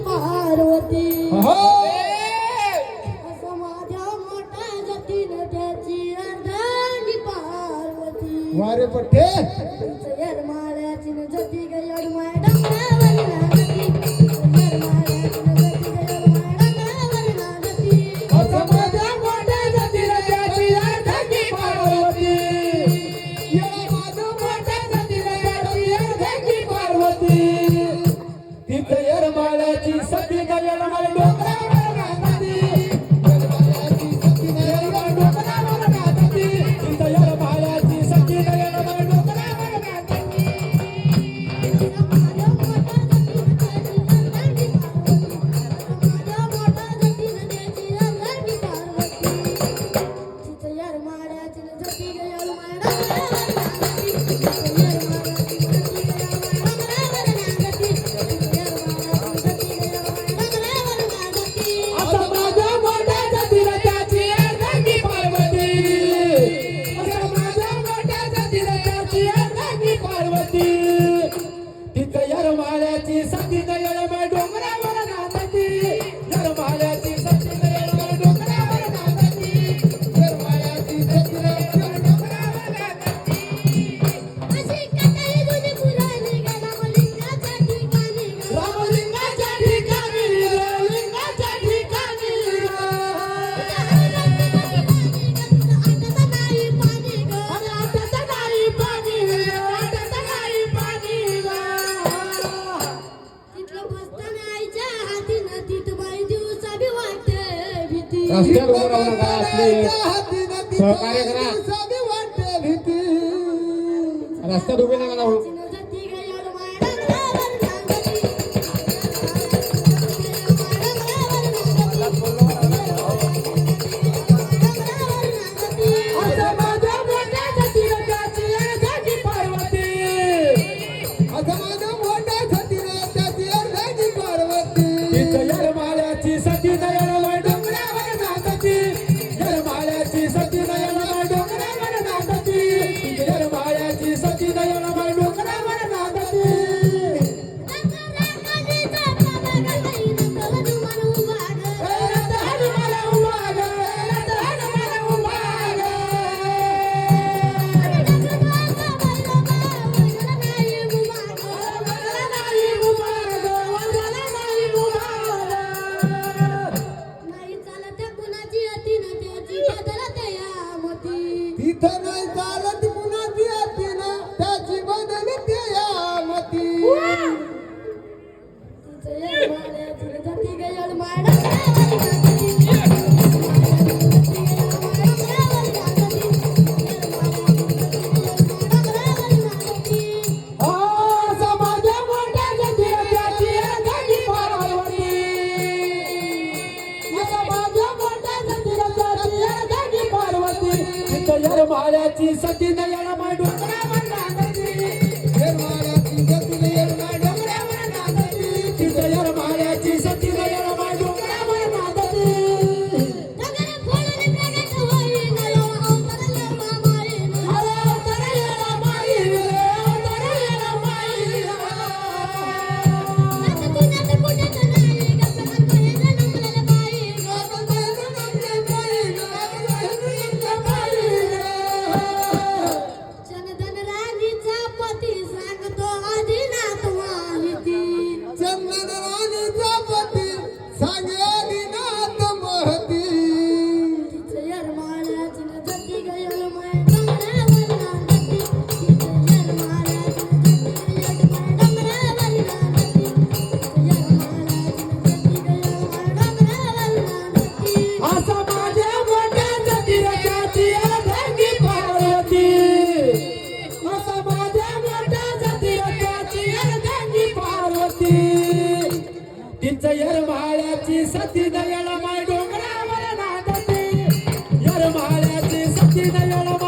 पार्वती. असं माझ्या मोठ्या न त्याची अर्धांगी पार्वती. वारे पट्टे. यरमाळ्याची जती गयरमाळ्या 만들다요 रस्त्यावर उभं राहू नका आपले सहकार्य करा रस्त्यात उभे नका राहू. काळ्याची सती नयन Sí, señor, lo